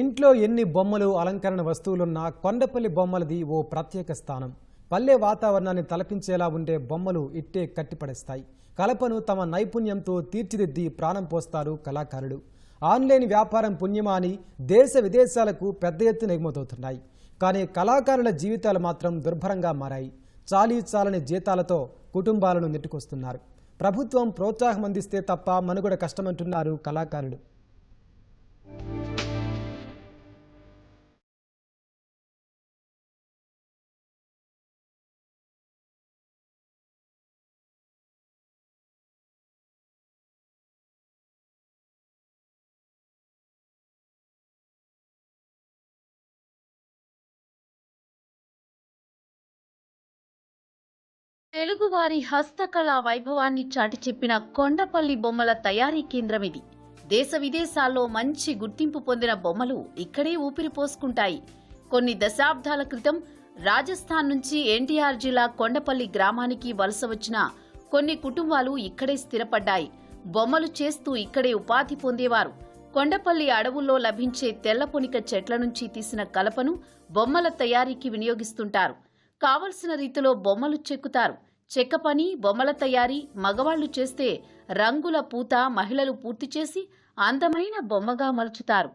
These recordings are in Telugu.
ఇంట్లో ఎన్ని బొమ్మలు అలంకరణ వస్తువులున్నా కొండపల్లి బొమ్మలది ఓ ప్రత్యేక స్థానం. పల్లె వాతావరణాన్ని తలపించేలా ఉండే బొమ్మలు ఇట్టే కట్టిపడేస్తాయి. కలపను తమ నైపుణ్యంతో తీర్చిదిద్ది ప్రాణం పోస్తారు కళాకారులు. ఆన్లైన్ వ్యాపారం పుణ్యమా అని దేశ విదేశాలకు పెద్ద ఎత్తున ఎగుమతవుతున్నాయి. కానీ కళాకారుల జీవితాలు మాత్రం దుర్భరంగా మారాయి. చాలీ చాలని జీతాలతో కుటుంబాలను నెట్టుకొస్తున్నారు. ప్రభుత్వం ప్రోత్సాహం అందిస్తే తప్ప మనుగడ కష్టమంటున్నారు కళాకారుడు తెలుగువారి హస్తకళా వైభవాన్ని చాటి చెప్పిన కొండపల్లి బొమ్మల తయారీ కేంద్రం ఇది. దేశ విదేశాల్లో మంచి గుర్తింపు పొందిన బొమ్మలు ఇక్కడే ఊపిరి పోసుకుంటాయి. కొన్ని దశాబ్దాల క్రితం రాజస్థాన్ నుంచి ఎన్టీఆర్ జిల్లా కొండపల్లి గ్రామానికి వలస వచ్చిన కొన్ని కుటుంబాలు ఇక్కడే స్థిరపడ్డాయి. బొమ్మలు చేస్తూ ఇక్కడే ఉపాధి పొందేవారు. కొండపల్లి అడవుల్లో లభించే తెల్లపొనిక చెట్ల నుంచి తీసిన కలపను బొమ్మల తయారీకి వినియోగిస్తుంటారు. కావలసిన రీతిలో బొమ్మలు చెక్కుతారు. చెక్క పని బొమ్మల తయారీ మగవాళ్ళు చేస్తే రంగుల పూత మహిళలు పూర్తి చేసి అందమైన బొమ్మగా మలుచుతారు.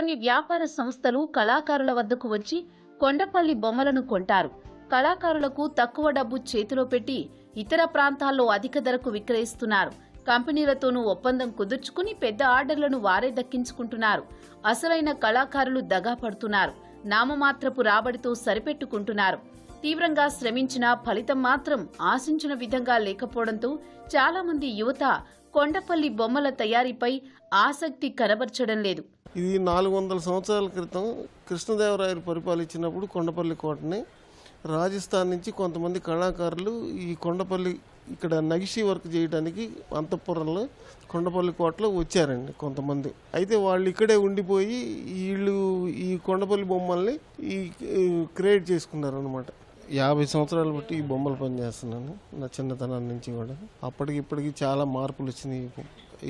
కొన్ని వ్యాపార సంస్థలు కళాకారుల వద్దకు వచ్చి కొండపల్లి బొమ్మలను కొంటారు. కళాకారులకు తక్కువ డబ్బు చేతిలో పెట్టి ఇతర ప్రాంతాల్లో అధిక ధరకు విక్రయిస్తున్నారు. కంపెనీలతోనూ ఒప్పందం కుదుర్చుకుని పెద్ద ఆర్డర్లను వారే దక్కించుకుంటున్నారు. అసలైన కళాకారులు దగా పడుతున్నారు. నామమాత్రపు రాబడితో సరిపెట్టుకుంటున్నారు. తీవ్రంగా శ్రమించిన ఫలితం మాత్రం ఆశించిన విధంగా లేకపోవడంతో చాలామంది యువత కొండపల్లి బొమ్మల తయారీపై ఆసక్తి కనబర్చడం లేదు. ఇది నాలుగు వందల సంవత్సరాల క్రితం కృష్ణదేవరాయలు పరిపాలించినప్పుడు కొండపల్లి కోటని. రాజస్థాన్ నుంచి కొంతమంది కళాకారులు ఈ కొండపల్లి ఇక్కడ నగిషి వర్క్ చేయడానికి అంతఃపురంలో కొండపల్లి కోటలో వచ్చారండి కొంతమంది. అయితే వాళ్ళు ఇక్కడే ఉండిపోయి వీళ్ళు ఈ కొండపల్లి బొమ్మల్ని ఈ ఈ క్రియేట్ చేసుకున్నారు అనమాట యాభై సంవత్సరాలు బట్టి ఈ బొమ్మలు పనిచేస్తున్నాను నా చిన్నతనం నుంచి కూడా. అప్పటికి ఇప్పటికి చాలా మార్పులు వచ్చినాయి.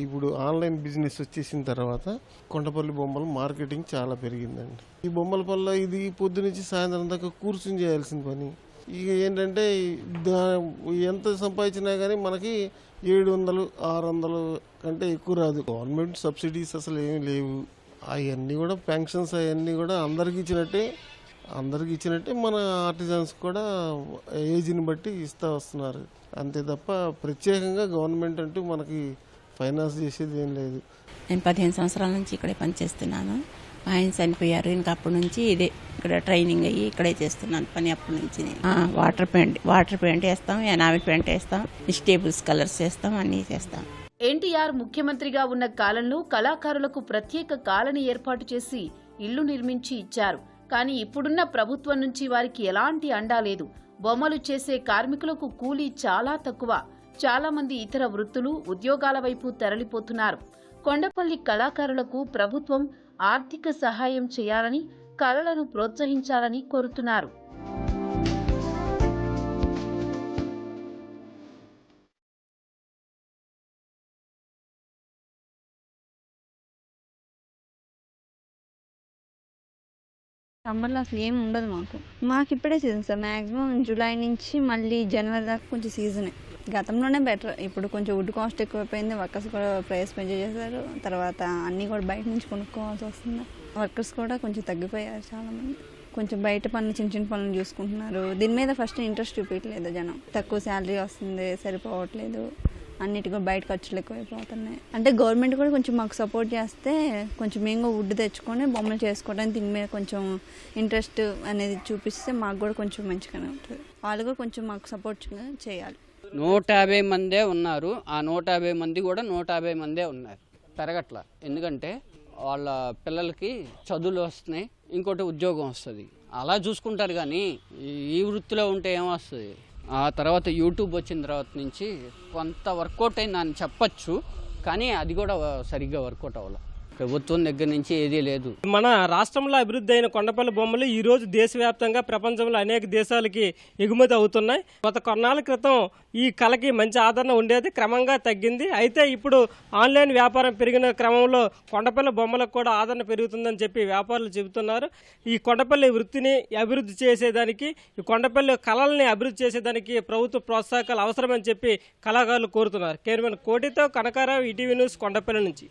ఇప్పుడు ఆన్లైన్ బిజినెస్ వచ్చేసిన తర్వాత కొండపల్లి బొమ్మల మార్కెటింగ్ చాలా పెరిగిందండి. ఈ బొమ్మల పల్ల ఇది పొద్దు నుంచి సాయంత్రం దాకా కూర్చుని చేయాల్సిన పని. ఇక ఏంటంటే దా ఎంత సంపాదించినా కానీ మనకి ఏడు వందలు ఆరు వందలు కంటే ఎక్కువ రాదు. గవర్నమెంట్ సబ్సిడీస్ అసలు ఏమీ లేవు. అవన్నీ కూడా పెన్షన్స్ అవన్నీ కూడా అందరికి ఇచ్చినట్టే అందరికి ఇచ్చినట్టే మన ఆర్టిజన్స్ కూడా ఏజ్ని బట్టి ఇస్తూ వస్తున్నారు. అంతే తప్ప ప్రత్యేకంగా గవర్నమెంట్ అంటూ మనకి ఫైనాన్స్ చేసేది ఏం లేదు. నేను పదిహేను సంవత్సరాల నుంచి ఇక్కడే పనిచేస్తున్నాను. ఆయన చనిపోయారు. ఇంకా అప్పటి నుంచి ఇదే ఇక్కడ ట్రైనింగ్ అయ్యి ఇక్కడే చేస్తున్నాను పని అప్పటి నుంచి. ఆ, వాటర్ పెయింట్ వాటర్ పెయింట్ వేస్తాం ఎనామిల్ పెయింట్ వేస్తాం వెజిటేబుల్స్ కలర్స్ వేస్తాం అన్నీ చేస్తాం. ఎన్టీఆర్ ముఖ్యమంత్రిగా ఉన్న కాలంలో కళాకారులకు ప్రత్యేక కాలనీ ఏర్పాటు చేసి ఇల్లు నిర్మించి ఇచ్చారు. కానీ ఇప్పుడున్న ప్రభుత్వం నుంచి వారికి ఎలాంటి అండా లేదు. బొమ్మలు చేసే కార్మికులకు కూలీ చాలా తక్కువ. చాలా మంది ఇతర వృత్తులు ఉద్యోగాల వైపు తరలిపోతున్నారు. కొండపల్లి కళాకారులకు ప్రభుత్వం ఆర్థిక సహాయం చేయాలని కళలను ప్రోత్సహించాలని కోరుతున్నారు. సమ్మర్లో అసలు ఏం ఉండదు మాకు. మాకు ఇప్పుడే సీజన్ సార్. మ్యాక్సిమం జూలై నుంచి మళ్ళీ జనవరి దాకా కొంచెం సీజనే. గతంలోనే బెటర్. ఇప్పుడు కొంచెం వుడ్ కాస్ట్ ఎక్కువైపోయింది. వర్కర్స్ కూడా ప్రైస్ పెంచే చేశారు. తర్వాత అన్నీ కూడా బయట నుంచి కొనుక్కోవాల్సి వస్తుంది. వర్కర్స్ కూడా కొంచెం తగ్గిపోయారు చాలామంది. కొంచెం బయట పనులు చిన్న చిన్న పనులు చూసుకుంటున్నారు. దీని మీద ఫస్ట్ ఇంట్రెస్ట్ చూపించలేదు జనం. తక్కువ శాలరీ వస్తుంది సరిపోవట్లేదు. అన్నిటికీ బయట ఖర్చులు ఎక్కువైపోతున్నాయి అంటే గవర్నమెంట్ కూడా కొంచెం మాకు సపోర్ట్ చేస్తే కొంచెం మేము వుడ్ తెచ్చుకొని బొమ్మలు చేసుకోవడానికి దీని మీద కొంచెం ఇంట్రెస్ట్ అనేది చూపిస్తే మాకు కూడా కొంచెం మంచిగానే ఉంటుంది. వాళ్ళు కూడా కొంచెం మాకు సపోర్ట్ చేయాలి. నూట యాభై మందే ఉన్నారు. ఆ నూట యాభై మంది కూడా నూట యాభై మందే ఉన్నారు. పెరగట్ల. ఎందుకంటే వాళ్ళ పిల్లలకి చదువులు వస్తున్నాయి ఇంకోటి ఉద్యోగం వస్తుంది. అలా చూసుకుంటారు కానీ ఈ- ఈ వృత్తిలో ఉంటే ఏమొస్తుంది ఆ తర్వాత యూట్యూబ్ వచ్చిన తర్వాత నుంచి కొంత వర్కౌట్ అయిందని చెప్పచ్చు కానీ అది కూడా సరిగ్గా వర్కౌట్ అవ్వాలి. ప్రభుత్వం దగ్గర నుంచి ఏదీ లేదు. మన రాష్ట్రంలో అభివృద్ధి అయిన కొండపల్లి బొమ్మలు ఈ రోజు దేశవ్యాప్తంగా ప్రపంచంలో అనేక దేశాలకి ఎగుమతి అవుతున్నాయి. గత కొన్నాళ్ళ క్రితం ఈ కళకి మంచి ఆదరణ ఉండేది క్రమంగా తగ్గింది. అయితే ఇప్పుడు ఆన్లైన్ వ్యాపారం పెరిగిన క్రమంలో కొండపల్లి బొమ్మలకు కూడా ఆదరణ పెరుగుతుందని చెప్పి వ్యాపారులు చెబుతున్నారు. ఈ కొండపల్లి వృత్తిని అభివృద్ధి చేసేదానికి ఈ కొండపల్లి కళల్ని అభివృద్ధి చేసేదానికి ప్రభుత్వ ప్రోత్సాహకాలు అవసరమని చెప్పి కళాకారులు కోరుతున్నారు. కేవలం కోటితో కనకారావు ఈటీవీ న్యూస్ కొండపల్లి నుంచి.